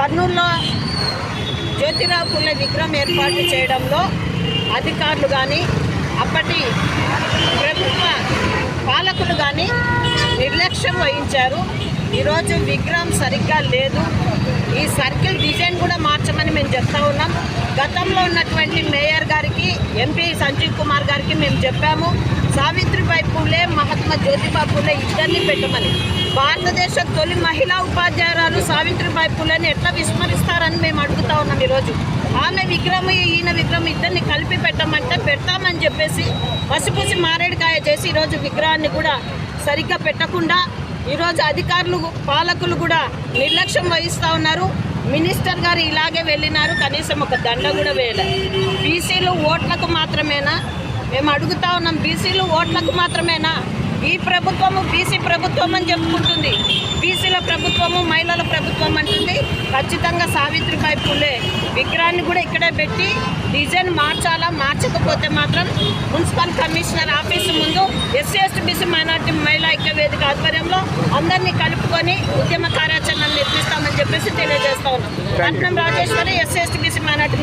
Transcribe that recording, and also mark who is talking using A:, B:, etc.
A: కర్నూలులో జ్యోతిరావు పుల్లె విగ్రహం ఏర్పాటు చేయడంలో అధికారులు కానీ అప్పటి ప్రభుత్వ పాలకులు కానీ నిర్లక్ష్యం వహించారు. ఈరోజు విగ్రహం సరిగ్గా లేదు. ఈ సర్కిల్ డిజైన్ కూడా మార్చమని మేము చెప్తా ఉన్నాం. గతంలో ఉన్నటువంటి మేయర్ గారికి ఎంపీ సంజీవ్ కుమార్ గారికి మేము చెప్పాము. సావిత్రిబాయి పూలే మహాత్మా జ్యోతిబా పూలే ఇద్దరిని పెట్టమని. భారతదేశ తొలి మహిళా ఉపాధ్యాయులు సావిత్రిబాయి పూలని ఎట్లా విస్మరిస్తారని మేము అడుగుతా ఉన్నాం ఈరోజు. ఆమె విగ్రహం ఈయన విగ్రహం ఇద్దరిని కలిపి పెట్టమంటే పెడతామని చెప్పేసి పసిపూసి మారేడుకాయ చేసి ఈరోజు విగ్రహాన్ని కూడా సరిగ్గా పెట్టకుండా ఈరోజు అధికారులు పాలకులు కూడా నిర్లక్ష్యం వహిస్తూ ఉన్నారు. మినిస్టర్ గారు ఇలాగే వెళ్ళినారు. కనీసం ఒక దండ కూడా వేయలేదు బీసీలు ఓట్లకు మాత్రమేనా? మేము అడుగుతా ఉన్నాం బీసీలు ఓట్లకు మాత్రమేనా? ఈ ప్రభుత్వము బీసీ ప్రభుత్వం అని చెప్పుకుంటుంది. ప్రభుత్వము మహిళల ప్రభుత్వం అంటుంది. ఖచ్చితంగా సావిత్రిబాయి పుల్లే విగ్రహాన్ని కూడా ఇక్కడే పెట్టి డిజైన్ మార్చాలా? మార్చకపోతే మాత్రం మున్సిపల్ కమిషనర్ ఆఫీసు ముందు ఎస్సీ ఎస్టీ బీసీ మైనార్టీ మహిళా ఐక్య వేదిక ఆధ్వర్యంలో అందరినీ కలుపుకొని ఉద్యమ కార్యాచరణ నిర్మిస్తామని చెప్పేసి తెలియజేస్తా ఉన్నాం. Patnam Rajeshwari SC ST BC minority